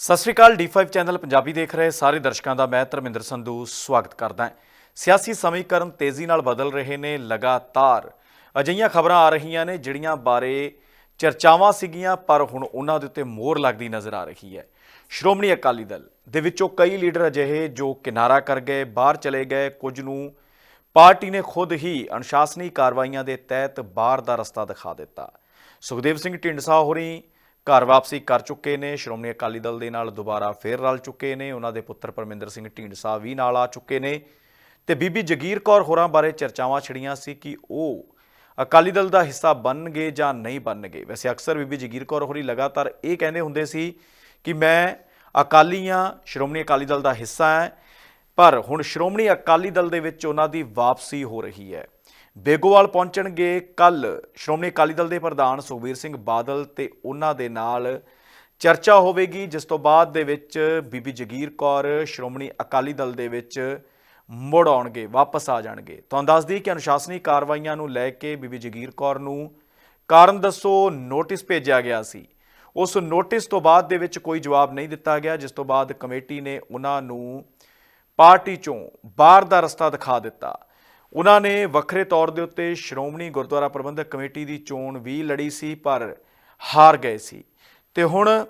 ਸਤਿ ਸ਼੍ਰੀ ਅਕਾਲ D5 channel Punjabi ਦੇਖ ਰਹੇ ਸਾਰੇ ਦਰਸ਼ਕਾਂ ਦਾ ਮੈਂ ਧਰਮਿੰਦਰ ਸੰਧੂ ਸਵਾਗਤ ਕਰਦਾ ਹਾਂ। ਸਿਆਸੀ ਸਮੀਕਰਨ ਤੇਜ਼ੀ ਨਾਲ ਬਦਲ ਰਹੇ ਨੇ ਲਗਾਤਾਰ। ਅਜਿਹੀਆਂ ਖਬਰਾਂ ਆ ਰਹੀਆਂ ਨੇ ਜਿਹੜੀਆਂ ਬਾਰੇ ਚਰਚਾਵਾਂ ਸੀਗੀਆਂ, ਪਰ ਹੁਣ ਉਹਨਾਂ ਦੇ ਉੱਤੇ ਮੋਹਰ ਲੱਗਦੀ ਨਜ਼ਰ ਆ ਰਹੀ ਹੈ। ਸ਼੍ਰੋਮਣੀ ਅਕਾਲੀ ਦਲ ਦੇ ਵਿੱਚੋਂ ਕਈ ਲੀਡਰ ਅਜਿਹੇ ਜੋ ਕਿਨਾਰਾ ਕਰ ਗਏ, ਬਾਹਰ ਚਲੇ ਗਏ, ਕੁਝ ਨੂੰ ਪਾਰਟੀ ਨੇ ਖੁਦ ਹੀ ਅਨੁਸ਼ਾਸਨੀ ਕਾਰਵਾਈਆਂ ਦੇ ਤਹਿਤ ਬਾਹਰ ਦਾ ਰਸਤਾ ਦਿਖਾ ਦਿੱਤਾ। ਸੁਖਦੇਵ ਸਿੰਘ ਢਿੰਡਸਾ ਹੋਰੀ ਘਰ ਵਾਪਸੀ ਕਰ ਚੁੱਕੇ ਨੇ। ਸ਼੍ਰੋਮਣੀ ਅਕਾਲੀ ਦਲ ਦੇ ਨਾਲ ਦੁਬਾਰਾ ਫੇਰ ਰਲ ਚੁੱਕੇ ਨੇ। ਉਹਨਾਂ ਦੇ ਪੁੱਤਰ ਪਰਮਿੰਦਰ ਸਿੰਘ ਢੀਂਡਸਾ ਵੀ ਨਾਲ ਆ ਚੁੱਕੇ ਨੇ। ਤੇ ਬੀਬੀ ਜਗੀਰ ਕੌਰ ਹੋਰਾਂ ਬਾਰੇ ਚਰਚਾਵਾਂ ਛਿੜੀਆਂ ਸੀ ਕਿ ਉਹ ਅਕਾਲੀ ਦਲ ਦਾ ਹਿੱਸਾ ਬਣਨਗੇ ਜਾਂ ਨਹੀਂ ਬਣਨਗੇ। ਵੈਸੇ ਅਕਸਰ ਬੀਬੀ ਜਗੀਰ ਕੌਰ ਹੋਰੀ ਲਗਾਤਾਰ ਇਹ ਕਹਿੰਦੇ ਹੁੰਦੇ ਸੀ ਕਿ ਮੈਂ ਅਕਾਲੀਆਂ ਸ਼੍ਰੋਮਣੀ ਅਕਾਲੀ ਦਲ ਦਾ ਹਿੱਸਾ ਹਾਂ, ਪਰ ਹੁਣ ਸ਼੍ਰੋਮਣੀ ਅਕਾਲੀ ਦਲ ਦੇ ਵਿੱਚ ਉਹਨਾਂ ਦੀ ਵਾਪਸੀ ਹੋ ਰਹੀ ਹੈ। ਬੇਗੋਵਾਲ ਪਹੁੰਚਣਗੇ ਕੱਲ ਸ਼੍ਰੋਮਣੀ ਅਕਾਲੀ ਦਲ ਦੇ ਪ੍ਰਧਾਨ ਸੁਖਬੀਰ ਸਿੰਘ ਬਾਦਲ ਤੇ ਉਹਨਾਂ ਦੇ ਨਾਲ ਚਰਚਾ ਹੋਵੇਗੀ, ਜਿਸ ਤੋਂ ਬਾਅਦ ਦੇ ਵਿੱਚ ਬੀਬੀ ਜਗੀਰ ਕੌਰ ਸ਼੍ਰੋਮਣੀ ਅਕਾਲੀ ਦਲ ਦੇ ਵਿੱਚ ਮੁੜ ਆਉਣਗੇ, ਵਾਪਸ ਆ ਜਾਣਗੇ। ਤੁਹਾਨੂੰ ਦੱਸ ਦਈਏ ਕਿ ਅਨੁਸ਼ਾਸਨੀ ਕਾਰਵਾਈਆਂ ਨੂੰ ਲੈ ਕੇ ਬੀਬੀ ਜਗੀਰ ਕੌਰ ਨੂੰ ਕਾਰਨ ਦੱਸੋ, ਨੋਟਿਸ ਭੇਜਿਆ ਗਿਆ ਸੀ। ਉਸ ਨੋਟਿਸ ਤੋਂ ਬਾਅਦ ਦੇ ਵਿੱਚ ਕੋਈ ਜਵਾਬ ਨਹੀਂ ਦਿੱਤਾ ਗਿਆ, ਜਿਸ ਤੋਂ ਬਾਅਦ ਕਮੇਟੀ ਨੇ ਉਹਨਾਂ ਨੂੰ ਪਾਰਟੀ ਚੋਂ ਬਾਹਰ ਦਾ ਰਸਤਾ ਦਿਖਾ ਦਿੱਤਾ। ਉਹਨਾਂ ਨੇ ਵੱਖਰੇ ਤੌਰ ਦੇ ਉੱਤੇ ਸ਼੍ਰੋਮਣੀ ਗੁਰਦੁਆਰਾ ਪ੍ਰਬੰਧਕ ਕਮੇਟੀ ਦੀ ਚੋਣ ਵੀ ਲੜੀ ਸੀ, ਪਰ ਹਾਰ ਗਏ ਸੀ। ਤੇ ਹੁਣ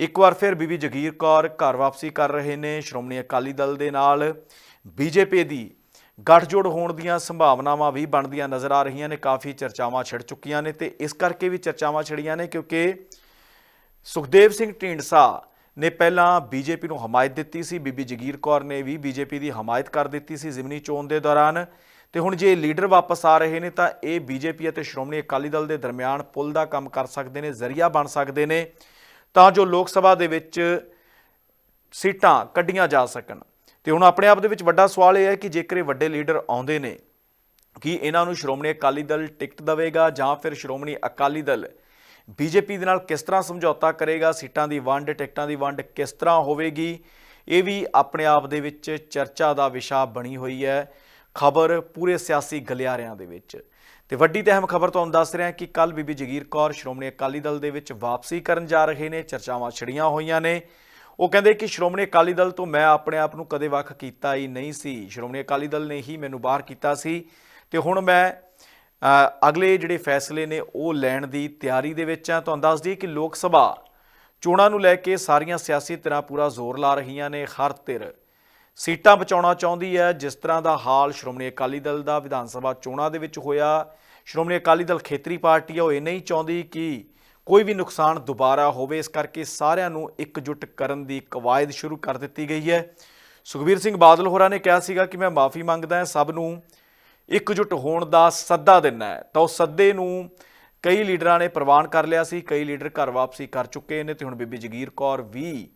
ਇੱਕ ਵਾਰ ਫਿਰ ਬੀਬੀ ਜਗੀਰ ਕੌਰ ਘਰ ਵਾਪਸੀ ਕਰ ਰਹੇ ਨੇ। ਸ਼੍ਰੋਮਣੀ ਅਕਾਲੀ ਦਲ ਦੇ ਨਾਲ ਬੀਜੇਪੀ ਦੀ ਗੱਠਜੋੜ ਹੋਣ ਦੀਆਂ ਸੰਭਾਵਨਾਵਾਂ ਵੀ ਬਣਦੀਆਂ ਨਜ਼ਰ ਆ ਰਹੀਆਂ ਨੇ। ਕਾਫੀ ਚਰਚਾਵਾਂ ਛਿੜ ਚੁੱਕੀਆਂ ਨੇ ਤੇ ਇਸ ਕਰਕੇ ਵੀ ਚਰਚਾਵਾਂ ਛਿੜੀਆਂ ਨੇ ਕਿਉਂਕਿ ਸੁਖਦੇਵ ਸਿੰਘ ਢੀਂਡਸਾ ਨੇ ਪਹਿਲਾਂ ਬੀਜੇਪੀ ਨੂੰ ਹਮਾਇਤ ਦਿੱਤੀ ਸੀ। ਬੀਬੀ ਜਗੀਰ ਕੌਰ ਨੇ ਵੀ ਬੀਜੇਪੀ ਦੀ ਹਮਾਇਤ ਕਰ ਦਿੱਤੀ ਸੀ ਜ਼ਿਮਨੀ ਚੋਣ ਦੇ ਦੌਰਾਨ। ਤੇ ਹੁਣ ਜੇ ਲੀਡਰ ਵਾਪਸ ਆ ਰਹੇ ਨੇ ਤਾਂ ਇਹ ਬੀਜੇਪੀ ਅਤੇ ਸ਼੍ਰੋਮਣੀ ਅਕਾਲੀ ਦਲ ਦੇ ਦਰਮਿਆਨ ਪੁਲ ਦਾ ਕੰਮ ਕਰ ਸਕਦੇ ਨੇ, ਜ਼ਰੀਆ ਬਣ ਸਕਦੇ ਨੇ, ਤਾਂ ਜੋ ਲੋਕ ਸਭਾ ਦੇ ਵਿੱਚ ਸੀਟਾਂ ਕੱਢੀਆਂ ਜਾ ਸਕਣ। ਤੇ ਹੁਣ ਆਪਣੇ ਆਪ ਦੇ ਵਿੱਚ ਵੱਡਾ ਸਵਾਲ ਇਹ ਹੈ ਕਿ ਜੇਕਰ ਇਹ ਵੱਡੇ ਲੀਡਰ ਆਉਂਦੇ ਨੇ, ਕਿ ਇਹਨਾਂ ਨੂੰ ਸ਼੍ਰੋਮਣੀ ਅਕਾਲੀ ਦਲ ਟਿਕਟ ਦੇਵੇਗਾ ਜਾਂ ਫਿਰ ਸ਼੍ਰੋਮਣੀ ਅਕਾਲੀ ਦਲ ਬੀਜੇਪੀ ਦੇ ਨਾਲ ਕਿਸ ਤਰ੍ਹਾਂ ਸਮਝੌਤਾ ਕਰੇਗਾ, ਸੀਟਾਂ ਦੀ ਵੰਡ, ਟਿਕਟਾਂ ਦੀ ਵੰਡ ਕਿਸ ਤਰ੍ਹਾਂ ਹੋਵੇਗੀ, ਇਹ ਵੀ ਆਪਣੇ ਆਪ ਦੇ ਵਿੱਚ ਚਰਚਾ ਦਾ ਵਿਸ਼ਾ ਬਣੀ ਹੋਈ ਹੈ। ਖਬਰ ਪੂਰੇ ਸਿਆਸੀ ਗਲਿਆਰਿਆਂ ਦੇ ਵਿੱਚ। ਤੇ ਵੱਡੀ ਤੇ ਅਹਿਮ ਖਬਰ ਤੁਹਾਨੂੰ ਦੱਸ ਰਿਹਾ ਕਿ ਕੱਲ ਬੀਬੀ ਜਗੀਰ ਕੌਰ ਸ਼੍ਰੋਮਣੀ ਅਕਾਲੀ ਦਲ ਦੇ ਵਿੱਚ ਵਾਪਸੀ ਕਰਨ ਜਾ ਰਹੇ ਨੇ, ਚਰਚਾਵਾਂ ਛੜੀਆਂ ਹੋਈਆਂ ਨੇ। ਉਹ ਕਹਿੰਦੇ ਕਿ ਸ਼੍ਰੋਮਣੀ ਅਕਾਲੀ ਦਲ ਤੋਂ ਮੈਂ ਆਪਣੇ ਆਪ ਨੂੰ ਕਦੇ ਵੱਖ ਕੀਤਾ ਹੀ ਨਹੀਂ ਸੀ। ਸ਼੍ਰੋਮਣੀ ਅਕਾਲੀ ਦਲ ਨੇ ਹੀ ਮੈਨੂੰ ਬਾਹਰ ਕੀਤਾ ਸੀ। ਤੇ ਹੁਣ ਮੈਂ ਅਗਲੇ ਜਿਹੜੇ ਫੈਸਲੇ ਨੇ ਉਹ ਲੈਣ ਦੀ ਤਿਆਰੀ ਦੇ ਵਿੱਚ ਆ ਤੁਹਾਨੂੰ ਦੱਸ ਦਈਏ ਕਿ ਲੋਕ ਸਭਾ ਚੋਣਾਂ ਨੂੰ ਲੈ ਕੇ ਸਾਰੀਆਂ ਸਿਆਸੀ ਧਿਰਾਂ ਪੂਰਾ ਜ਼ੋਰ ਲਾ ਰਹੀਆਂ ਨੇ। ਹਰ ਧਿਰ ਸੀਟਾਂ ਬਚਾਉਣਾ ਚਾਹੁੰਦੀ ਹੈ, ਜਿਸ ਤਰ੍ਹਾਂ ਦਾ ਹਾਲ ਸ਼੍ਰੋਮਣੀ ਅਕਾਲੀ ਦਲ ਦਾ ਵਿਧਾਨ ਸਭਾ ਚੋਣਾਂ ਦੇ ਵਿੱਚ ਹੋਇਆ। ਸ਼੍ਰੋਮਣੀ ਅਕਾਲੀ ਦਲ ਖੇਤਰੀ ਪਾਰਟੀ ਹੈ ਉਹ ਇਹ ਨਹੀਂ ਚਾਹੁੰਦੀ ਕਿ ਕੋਈ ਵੀ ਨੁਕਸਾਨ ਦੁਬਾਰਾ ਹੋਵੇ। ਇਸ ਕਰਕੇ ਸਾਰਿਆਂ ਨੂੰ ਇਕਜੁੱਟ ਕਰਨ ਦੀ ਕਵਾਇਦ ਸ਼ੁਰੂ ਕਰ ਦਿੱਤੀ ਗਈ ਹੈ। ਸੁਖਬੀਰ ਸਿੰਘ ਬਾਦਲ ਹੋਰਾਂ ਨੇ ਕਿਹਾ ਸੀਗਾ ਕਿ ਮੈਂ ਮਾਫੀ ਮੰਗਦਾ ਹਾਂ, ਸਭ ਨੂੰ ਇਕਜੁੱਟ ਹੋਣ ਦਾ ਸੱਦਾ ਦਿੰਨਾ ਹੈ। ਤਾਂ ਉਹ ਸੱਦੇ ਨੂੰ ਕਈ ਲੀਡਰਾਂ ਨੇ ਪ੍ਰਵਾਨ ਕਰ ਲਿਆ ਸੀ, ਕਈ ਲੀਡਰ ਘਰ ਵਾਪਸੀ ਕਰ ਚੁੱਕੇ ਨੇ। ਤੇ ਹੁਣ ਬੀਬੀ ਜਗੀਰ ਕੌਰ ਵੀ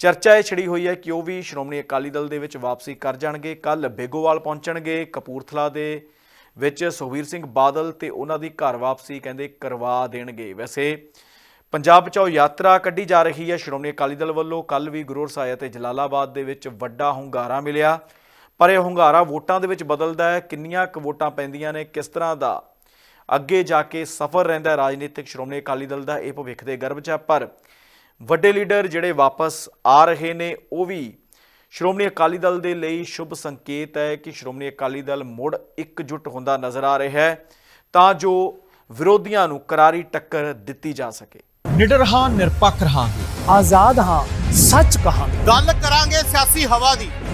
ਚਰਚਾ ਇਹ ਛੜੀ ਹੋਈ ਹੈ ਕਿ ਉਹ ਵੀ ਸ਼੍ਰੋਮਣੀ ਅਕਾਲੀ ਦਲ ਦੇ ਵਿੱਚ ਵਾਪਸੀ ਕਰ ਜਾਣਗੇ। ਕੱਲ ਬੇਗੋਵਾਲ ਪਹੁੰਚਣਗੇ ਕਪੂਰਥਲਾ ਦੇ ਵਿੱਚ। ਸੁਖਬੀਰ ਸਿੰਘ ਬਾਦਲ ਤੇ ਉਹਨਾਂ ਦੀ ਘਰ ਵਾਪਸੀ ਕਹਿੰਦੇ ਕਰਵਾ ਦੇਣਗੇ। ਵੈਸੇ ਪੰਜਾਬ ਬਚਾਓ ਯਾਤਰਾ ਕੱਢੀ ਜਾ ਰਹੀ ਹੈ ਸ਼੍ਰੋਮਣੀ ਅਕਾਲੀ ਦਲ ਵੱਲੋਂ। ਕੱਲ ਵੀ ਗੁਰੂ ਸਾਹਿਬ ਤੇ ਜਲਾਲਾਬਾਦ ਦੇ ਵਿੱਚ ਵੱਡਾ ਹੁੰਗਾਰਾ ਮਿਲਿਆ। ਪਰ ਇਹ ਹੁੰਗਾਰਾ ਵੋਟਾਂ ਦੇ ਵਿੱਚ ਬਦਲਦਾ ਹੈ। ਕਿੰਨੀਆਂ ਕੁ ਵੋਟਾਂ ਪੈਂਦੀਆਂ ਨੇ, ਕਿਸ ਤਰ੍ਹਾਂ ਦਾ ਅੱਗੇ ਜਾ ਕੇ ਸਫਰ ਰਹਿੰਦਾ ਰਾਜਨੀਤਿਕ ਸ਼੍ਰੋਮਣੀ ਅਕਾਲੀ ਦਲ ਦਾ, ਇਹ ਭਵਿੱਖ ਦੇ ਗਰਭ 'ਚ ਹੈ। ਪਰ ਵੱਡੇ ਲੀਡਰ ਜਿਹੜੇ ਵਾਪਸ ਆ ਰਹੇ ਨੇ ਉਹ ਵੀ ਸ਼੍ਰੋਮਣੀ ਅਕਾਲੀ ਦਲ ਦੇ ਲਈ ਸ਼ੁਭ ਸੰਕੇਤ ਹੈ ਕਿ ਸ਼੍ਰੋਮਣੀ ਅਕਾਲੀ ਦਲ ਮੁੜ ਇਕਜੁੱਟ ਹੁੰਦਾ ਨਜ਼ਰ ਆ ਰਿਹਾ ਹੈ ਤਾਂ ਜੋ ਵਿਰੋਧੀਆਂ ਨੂੰ ਕਰਾਰੀ ਟੱਕਰ ਦਿੱਤੀ ਜਾ ਸਕੇ। ਨਿਡਰ ਹਾਂ ਨਿਰਪੱਖ ਰਹਾਂਗੇ। ਆਜ਼ਾਦ ਹਾਂ ਸੱਚ ਕਹਾਂਗੇ। ਗੱਲ ਕਰਾਂਗੇ ਸਿਆਸੀ ਹਵਾ ਦੀ।